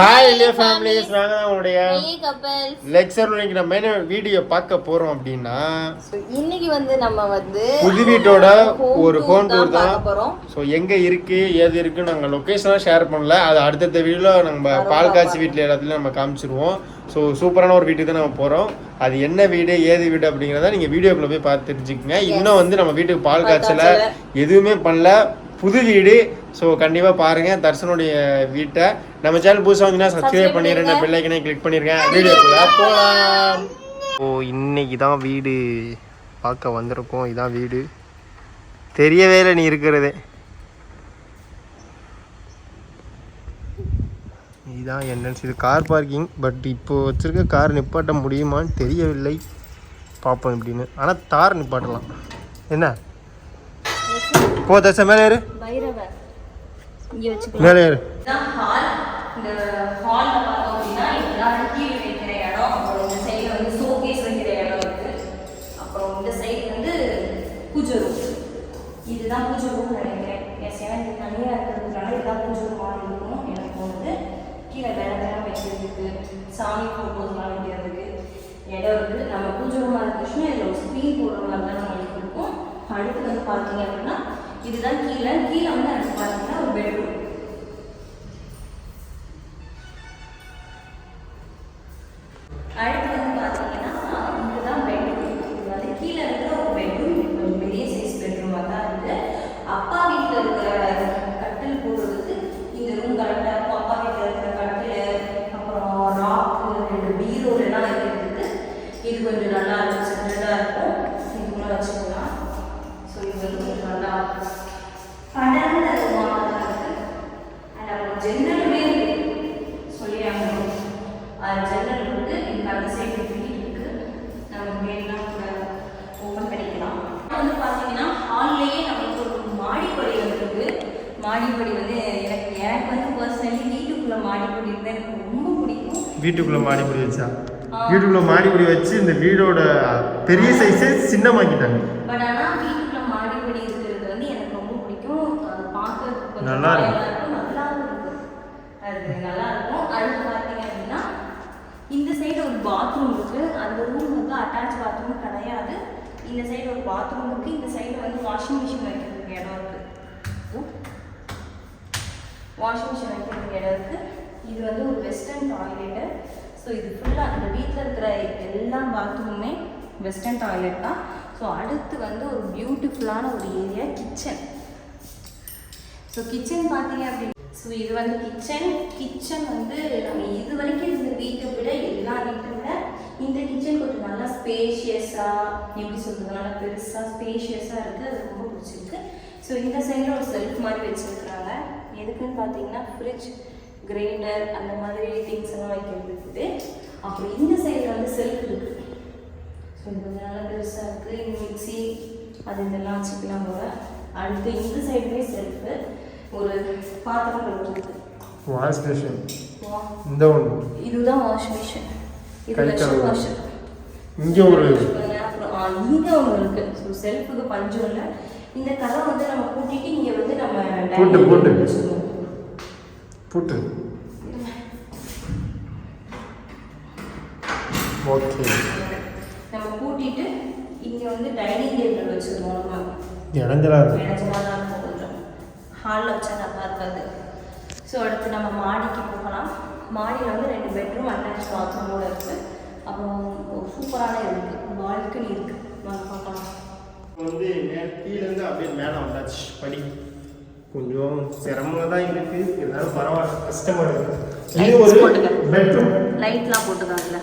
Hi இல்லையா families நாங்கள் உங்களுடைய. லெக்சர் இன்னைக்கு நம்ம என்ன வீடியோ பார்க்க போறோம் அப்படின்னா இன்னைக்கு வந்து நம்ம வந்து புது வீட்டோட ஒரு ஹோம் டூர் தான் ஸோ எங்க இருக்கு ஏது இருக்கு நாங்கள் லொக்கேஷனாக ஷேர் பண்ணல. அது அடுத்தடுத்த வீடியோவில் நம்ம பால் காய்ச்சி வீட்டில் எல்லாத்துலையும் நம்ம காமிச்சிருவோம். ஸோ சூப்பரான ஒரு வீட்டுக்கு தான் நம்ம போகிறோம் அது என்ன வீடு ஏது வீடு அப்படிங்கிறத நீங்கள் வீடியோக்குள்ளே போய் பார்த்து தெரிஞ்சுக்கங்க. இன்னும் வந்து நம்ம வீட்டுக்கு பால் காய்ச்சல. எதுவுமே பண்ணல. புது வீடு ஸோ கண்டிப்பாக பாருங்க. தர்சனுடைய வீட்டை. நம்ம சேனல் புதுசாக வந்தீங்கன்னா சப்ஸ்கிரைப் பண்ணிடுங்க பெல் ஐக்கனே கிளிக் பண்ணிருக்கேன் வீடியோக்குள்ள போகலாம் ஓ இன்னைக்கு தான் வீடு பார்க்க வந்திருக்கோம். இதான் வீடு. தெரியவே இல்லை நீ இருக்கிறதே. இதுதான் என்ட்ரன்ஸ் இது கார் பார்க்கிங் பட் இப்போ வச்சிருக்க கார் நிப்பாட்ட முடியுமான்னு தெரியவில்லை. பார்ப்போம் இப்படின்னு ஆனால் தார் நிப்பாட்டலாம். என்ன? போ தசை மேலே பைரவர். இங்க வச்சுக்கலாம் மேலே ஹால் இந்த ஹால்ல பார்த்தோம் அப்படின்னா இதெல்லாம் டிவி வைக்கிற இடம் அப்புறம் இந்த சைடுல வந்து ஷோகேஸ் வைக்கிற இடம் இருக்கு. அப்புறம் இந்த சைடு வந்து பூஜை ரூம் இதுதான் பூஜை ரூம் நினைக்கிறேன். என் செவன் தனியாக இருக்கிறதுனால இதுதான் பூஜை ரூம் மாதிரி இருக்கும் எனக்கு வந்து கீழே வேலை வேலை வைக்கிறதுக்கு சாமி ஃபோட்டோஸ்லாம் வைக்கிறதுக்கு இடம் இருக்குது நம்ம பூஜை ரூமாக இருந்துச்சுன்னா இதில் ஒரு ஸ்க்ரீன் போடுற மாதிரி தான் நம்மளுக்கு இருக்கும். அடுத்து வந்து பார்த்தீங்க அப்படின்னா இதுதான் கீழே. கீழே வந்து அடுத்து பார்த்தீங்கன்னா ஒரு இருந்தால் எனக்கு ரொம்ப பிடிக்கும். வீட்டுக்குள்ளே மாடிப்படி வச்சா? ஆ. வீட்டுக்குள்ளே மாடிப்படி வச்சு இந்த வீடோட பெரிய சைஸே சின்னமாக்கிட்டாங்க. பட் ஆனால் வீட்டுக்குள்ள மாடிப்படி இருக்கிறது வந்து எனக்கு ரொம்ப பிடிக்கும். அது பார்க்கறதுக்கு நல்லா இருக்கும். நல்லாவும் இருக்கும். அது நல்லா இருக்கும். அடுத்து பார்த்தீங்க அப்படின்னா இந்த சைடு ஒரு பாத்ரூம் இருக்கு. அந்த ரூம் வந்து அட்டாச் பாத்ரூம் கிடையாது. இந்த சைடு ஒரு பாத்ரூம் இருக்கு. இந்த சைடு வந்து வாஷிங் மிஷின் வைக்கிறதுக்கு இடம் இருக்கு. வாஷிங் மிஷின் வைக்கிறதுக்கு இடம் இருக்கு. இது வந்து ஒரு வெஸ்டர்ன் டாய்லெட்டு ஸோ இது ஃபுல்லாக அந்த வீட்டில் இருக்கிற எல்லா பாத்ரூமுமே வெஸ்டர்ன் டாய்லெட் தான். ஸோ அடுத்து வந்து ஒரு பியூட்டிஃபுல்லான ஒரு ஏரியா கிச்சன் ஸோ கிச்சன் பார்த்தீங்க அப்படின்னு ஸோ இது வந்து கிச்சன் கிச்சன் வந்து நம்ம இது வரைக்கும் இந்த வீட்டை விட எல்லா வீட்டை விட இந்த கிச்சன் கொஞ்சம் நல்லா ஸ்பேஷியஸாக எப்படி சொல்கிறது நல்லா பெருசாக ஸ்பேஷியஸாக இருக்குது அது ரொம்ப பிடிச்சிருக்கு. ஸோ இந்த சைடில் ஒரு செல்ஃப் மாதிரி வச்சுருக்குறாங்க. எதுக்குன்னு பார்த்தீங்கன்னா ஃப்ரிட்ஜ் கிரைண்டர் அந்த மாதிரி திங்ஸ் எல்லாம் வைக்கிறதுக்கு அப்புறம் இந்த சைடில் வந்து செல்ஃப் இருக்குது ஸோ இது கொஞ்சம் நல்லா பெருசாக இருக்குது இந்த மிக்ஸி அது இதெல்லாம் வச்சுக்கலாம் போல. அடுத்து இந்த சைடுமே செல்ஃபு ஒரு பாத்திரம் கழுவுறதுக்கு வாஷ் மிஷின் வா- இந்த ஒன்று இதுதான் வாஷ் மிஷின் இது. வாஷ் இங்கே ஒரு இங்க ஒன்று இருக்கு. ஸோ செல்ஃபுக்கு பஞ்சம் இல்லை. இந்த கதை வந்து நம்ம பூட்டிட்டு இங்கே வந்து நம்ம பூட்டு, பூட்டு. புட்டு. ஓகே நம்ம பூட்டிட்டு இங்கே வந்து டைனிங் டேபிள் வச்சுருவோம் நம்ம. இடைஞ்சலா இருக்கு. இடைஞ்சலாக தான் இருக்கும் கொஞ்சம். ஹாலில் வச்சா நல்லா இருக்காது. ஸோ அடுத்து நம்ம மாடிக்கு போகலாம். மாடியில் வந்து ரெண்டு பெட்ரூம் அட்டாச் பாத்ரூமோட இருக்குது அப்புறம் சூப்பரான இருக்குது பால்கனி இருக்குது நம்ம பார்க்கலாம். வந்து கீழேருந்து அப்படியே மேலே வந்தாச்சு. படி. கொஞ்சம் சிரமமாக தான் இருக்கு. இருந்தாலும் பரவாயில்ல. கஷ்டமா இருக்கு இது ஒரு. பெட்ரூம் லைட்லாம் போட்டுக்காங்கல்ல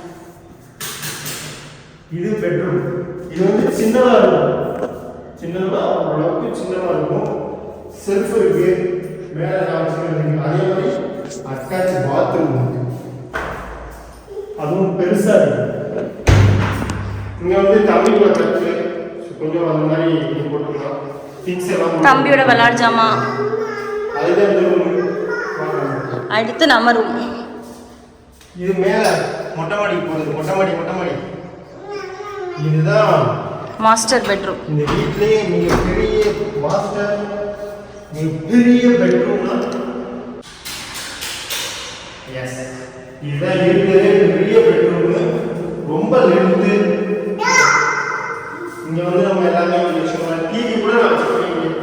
இது பெட்ரூம் இது வந்து சின்னதா இருக்கும். சின்னதா ஓரளவுக்கு சின்னதா இருக்கும். செல்ஃப் இருக்கு மேலே காமிச்சிருக்கு அதே மாதிரி அட்டாச் பாத்ரூம் இருக்கு. அதுவும் பெருசா இருக்கு. இங்க வந்து தம்பிக்குள்ள கட்டு கொஞ்சம் அந்த மாதிரி போட்டுக்கலாம். திங்ஸ் எல்லாம் போட்டு- தம்பியோட விளையாடு ஜாமான் அதுதான் இந்த. அடுத்து நம்ம ரூம் இது மேல மொட்டை மாடிக்கு போகுது மொட்டை மாடி மொட்டை மாடி. இதுதான் மாஸ்டர் பெட்ரூம் இந்த வீட்லயே மிகப்பெரிய மாஸ்டர் மிகப்பெரிய பெட்ரூம்னா எஸ் இதுதான் இருக்கிறதே பெரிய பெட்ரூம் ரொம்ப லென்த்து இங்க வந்து நம்ம எல்லாமே டிவி கூட வச்சுருக்கேன்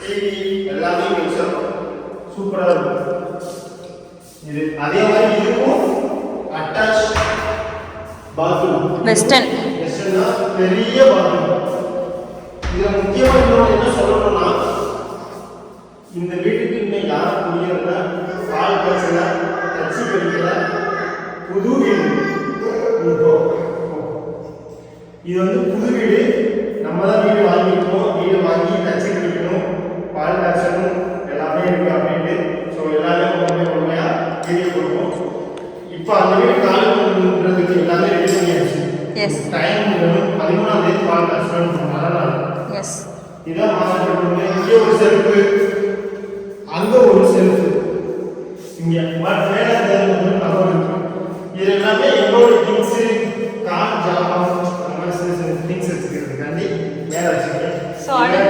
டிவி எல்லாமே வச்சிருக்கோம். சூப்பரா இருக்கும். இது அதே மாதிரி இதுக்கும் அட்டாச் பாத்ரூம் வெஸ்டர்ன் இதுதான் பெரிய பாத்ரூம் இதுல முக்கியமான இன்னொன்று என்ன சொல்லணும்னா இந்த வீட்டுக்கு இன்னும் யாரும் குடியிருந்தா பால் பேசல தச்சு கழிக்கல புது வீடு. இது வந்து புது வீடு. நம்ம தான் வீடு வாங்கிட்டோம் வீடு வாங்கி தச்சு கழிக்கணும் பால் காய்ச்சணும் எல்லாமே இருக்கு அப்படின்ட்டு ஸோ எல்லாமே உண்மை உண்மையா வீடியோ கொடுப்போம் இப்போ அந்த வீடு காலி பண்ணுறதுக்கு எல்லாமே ரெடி பண்ணியாச்சு. Yes. டைம் பதிமூணாம் தேதி அதனால் எஸ் இதான் பெட்ரூம் இங்கே ஒரு செல்ஃபு அங்க ஒரு செல்ஃபு இங்க மேல இருக்கு. இது எல்லாமே எங்களோட திங்ஸ் கார் ஜாமான் அந்த மாதிரி சில சில திங்ஸ் வச்சுக்கிறதுக்காண்டி மேல வச்சுக்கிறேன் So, அடுத்து?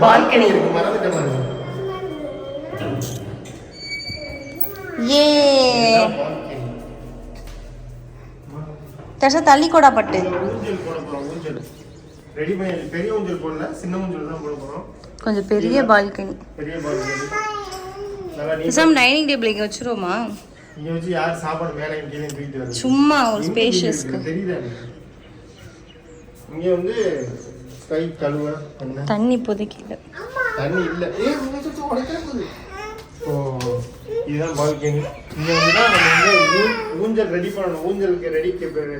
பால்கனி இருக்கு மறந்துட்ட மாதிரி ஏ தர்ஷா தள்ளி கூடா பட்டு ஊஞ்சல் போட போறோம் ஊஞ்சல் ரெடி பண்ணி பெரிய ஊஞ்சல் போடல சின்ன ஊஞ்சல் தான் போட போறோம் கொஞ்சம் பெரிய பால்கனி பெரிய பால்கனி பேசாம டைனிங் டேபிள் இங்கே வச்சிருவோமா இங்க வச்சு யார் சாப்பாடு மேலே கீழே தூக்கிட்டு வருது சும்மா ஒரு ஸ்பேஷியஸ்க்கு? தெரியுதா? இங்க வந்து கை கழுவ தண்ணி இப்போதைக்கு இல்லை. தண்ணி இல்ல போகுது ஓ இதுதான் பால்கனி இங்க வந்து தான் நம்ம வந்து ஊஞ்சல் ரெடி பண்ணணும். ஊஞ்சலுக்கு ரெடி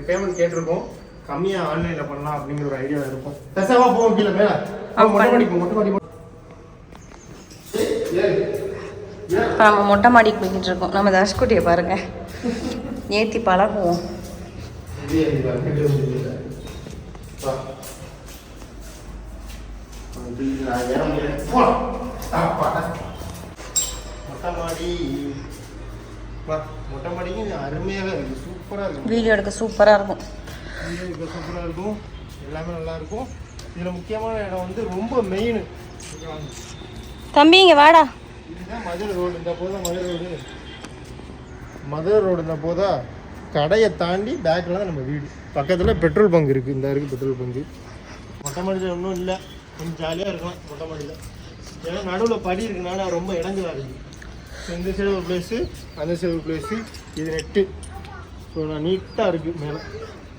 பேமெண்ட் கேட்டிருக்கோம். கம்மியா ஆன்லைன்ல பண்ணலாம் அப்படிங்கிற ஒரு ஐடியா இருக்கும். தசாவா போவோம் கீழே மேல. மொட்டை. மாடி மொட்டை மாடி? இப்போ நம்ம மொட்டை மாடிக்கு போய்கிட்டு இருக்கோம். நம்ம தர்ஷ்குட்டியை பாருங்க. ஏற்றி பழகுவோம். நான் ஏற மொட்டை மாடி மொட்டை மாடிக்கு அருமையாக இருக்கு வீடியோ எடுக்க சூப்பராக இருக்கும் வீடியோ எடுக்க சூப்பரா இருக்கும். எல்லாமே நல்லா இருக்கும் இதுல முக்கியமான இடம் வந்து ரொம்ப மெயின் தம்பி இங்கே வாடா. இதுதான் மதுரை ரோடு இந்த போதா? மதுரை ரோடு மதுரை ரோடு இந்த போதா கடையை தாண்டி பேக்கில் தான் நம்ம வீடு. பக்கத்தில் பெட்ரோல் பங்க் இருக்குது இந்த இருக்குது பெட்ரோல் பங்கு மொட்டை மாடியில் ஒன்றும் இல்லை. கொஞ்சம் ஜாலியாக இருக்கலாம் மொட்டை மாடியில். ஏன்னா நடுவில் படி இருக்குனால ரொம்ப இடைஞ்சலாக இருக்குது ஸோ இந்த சைடு ஒரு பிளேஸு அந்த சைடு ஒரு பிளேஸு இது நெட்டு ஸோ நான் நீட்டாக இருக்குது மேலே.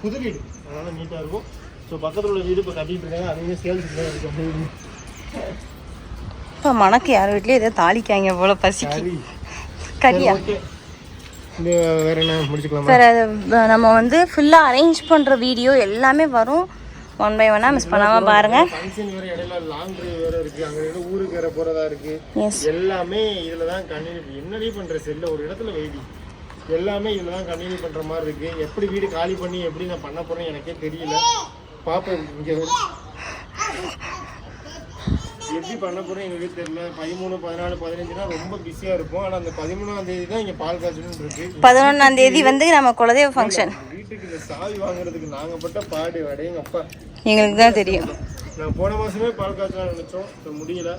புது வீடு. அதனால் நீட்டாக இருக்கும். ஸோ பக்கத்தில் உள்ள வீடு இப்போ கட்டிட்டு இருக்காங்க. அதுவுமே சேல்ஸ் தான் இருக்குது இப்போ மணக்கு யார் வீட்லேயும் ஏதோ தாளிக்காங்க போல பசிக்கு. இந்த வேற என்ன முடிச்சுக்கலாமா? நம்ம வந்து ஃபுல்லாக அரேஞ்ச் பண்ணுற வீடியோ எல்லாமே வரும். ஒன் பை ஒன்னாக மிஸ் பண்ணாமல் பாருங்கள் ஃபங்க்ஷன் வேற இடையில லாங் டிரைவ் வேற இருக்கு. அங்க இருந்து ஊருக்கு வேற போறதா இருக்கு. எஸ் எல்லாமே இதுல தான் கண்டினியூ என்னடி பண்ற? செல்ல ஒரு இடத்துல வெயிடி எல்லாமே இதுல தான் கண்டினியூ பண்ற மாதிரி இருக்கு. எப்படி வீடு காலி பண்ணி எப்படி நான் பண்ண போறேன் எனக்கே தெரியல. பாப்பேன் இங்க எப்படி பண்ண போறேன் எங்களுக்கு தெரியல. பதிமூணு பதினாலு பதினஞ்சுனா ரொம்ப பிஸியா இருக்கும் ஆனா அந்த பதிமூணாம் தேதி தான் இங்க பால் காய்ச்சலும் இருக்கு. பதினொன்றாம் தேதி வந்து நம்ம குலதெய்வ ஃபங்க்ஷன் வீட்டுக்கு இந்த சாவி வாங்குறதுக்கு நாங்க பட்ட பாடு அடையங்க அப்பா. எங்களுக்கு தான் தெரியும். நான் போன மாசமே பால் காய்ச்சலாம் நினைச்சோம். முடியல.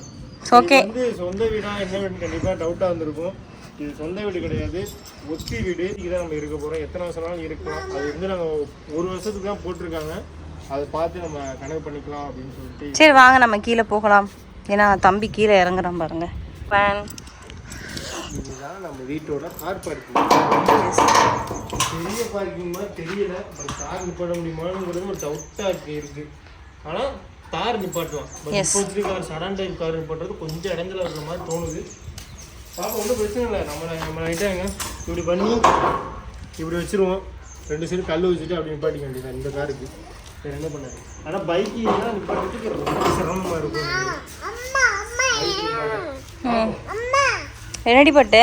ஓகே வந்து சொந்த வீடா என்ன வீடு கண்டிப்பா டவுட்டா வந்திருக்கும். இது சொந்த வீடு கிடையாது. ஒத்தி வீடு. இதான் நம்ம இருக்க போறோம். எத்தனை வருஷம் நாளும் இருக்கலாம். அது வந்து நாங்க ஒரு வருஷத்துக்கு தான் போட்டிருக்காங்க. அதை பார்த்து நம்ம கணக்கு பண்ணிக்கலாம் அப்படின்னு சொல்லிட்டு சரி வாங்க நம்ம கீழே போகலாம். ஏன்னா தம்பி கீழே இறங்குறான் பாருங்க. Fan. இதுதான் நம்ம வீட்டோட கார் பார்க்கிங் பெரிய பார்க்கிங் மாதிரி தெரியல பட் கார் நிப்பாட்ட முடியுமாங்கிறது ஒரு டவுட்டா இருக்கு ஆனா car நிப்பாட்டுவான். But car sudden type car நிப்பாட்டுறது கொஞ்சம் இடைஞ்சலா இருக்கிற மாதிரி தோணுது. பாப்பா ஒன்றும் பிரச்சனை இல்லை. நம்ம நம்ம இப்படி பண்ணி இப்படி வச்சிருவோம். ரெண்டு சைடு கல் வச்சுட்டு அப்படி நிப்பாட்டிக்க வேண்டியதான் இந்த காருக்கு வேற என்ன பண்ண ஆனால் பைக்கு எல்லாம் நிப்பாட்டுறதுக்கு ரொம்ப சிரமமாக இருக்கும். என்னடி பட்டு?